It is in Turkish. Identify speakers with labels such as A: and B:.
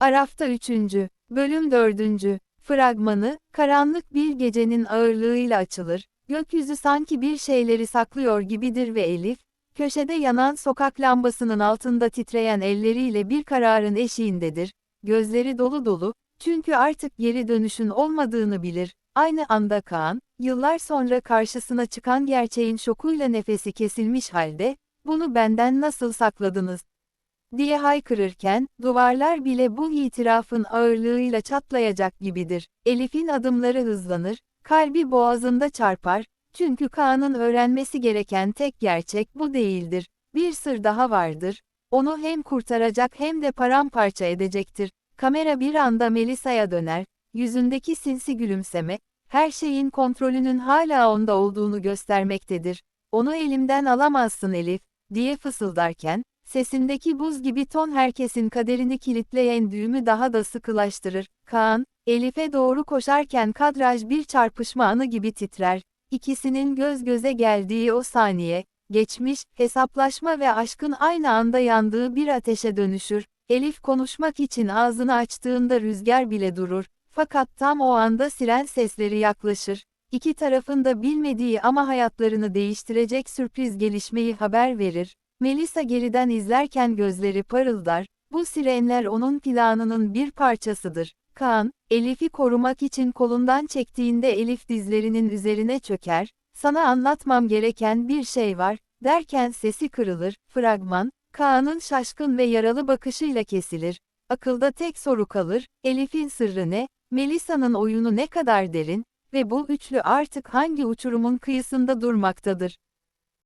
A: Arafta 3. Bölüm 4. Fragmanı, karanlık bir gecenin ağırlığıyla açılır, gökyüzü sanki bir şeyleri saklıyor gibidir ve Elif, köşede yanan sokak lambasının altında titreyen elleriyle bir kararın eşiğindedir, gözleri dolu dolu, çünkü artık geri dönüşün olmadığını bilir, aynı anda Kaan, yıllar sonra karşısına çıkan gerçeğin şokuyla nefesi kesilmiş halde, bunu benden nasıl sakladınız? Diye haykırırken, duvarlar bile bu itirafın ağırlığıyla çatlayacak gibidir. Elif'in adımları hızlanır, kalbi boğazında çarpar, çünkü Kaan'ın öğrenmesi gereken tek gerçek bu değildir. Bir sır daha vardır, onu hem kurtaracak hem de paramparça edecektir. Kamera bir anda Melisa'ya döner, yüzündeki sinsi gülümseme, her şeyin kontrolünün hala onda olduğunu göstermektedir. Onu elimden alamazsın Elif, diye fısıldarken, sesindeki buz gibi ton herkesin kaderini kilitleyen düğümü daha da sıkılaştırır. Kaan, Elif'e doğru koşarken kadraj bir çarpışma anı gibi titrer. İkisinin göz göze geldiği o saniye, geçmiş, hesaplaşma ve aşkın aynı anda yandığı bir ateşe dönüşür. Elif konuşmak için ağzını açtığında rüzgar bile durur. Fakat tam o anda siren sesleri yaklaşır. İki tarafın da bilmediği ama hayatlarını değiştirecek sürpriz gelişmeyi haber verir. Melisa geriden izlerken gözleri parıldar, bu sirenler onun planının bir parçasıdır. Kaan, Elif'i korumak için kolundan çektiğinde Elif dizlerinin üzerine çöker, sana anlatmam gereken bir şey var, derken sesi kırılır, fragman, Kaan'ın şaşkın ve yaralı bakışıyla kesilir. Akılda tek soru kalır, Elif'in sırrı ne, Melisa'nın oyunu ne kadar derin ve bu üçlü artık hangi uçurumun kıyısında durmaktadır?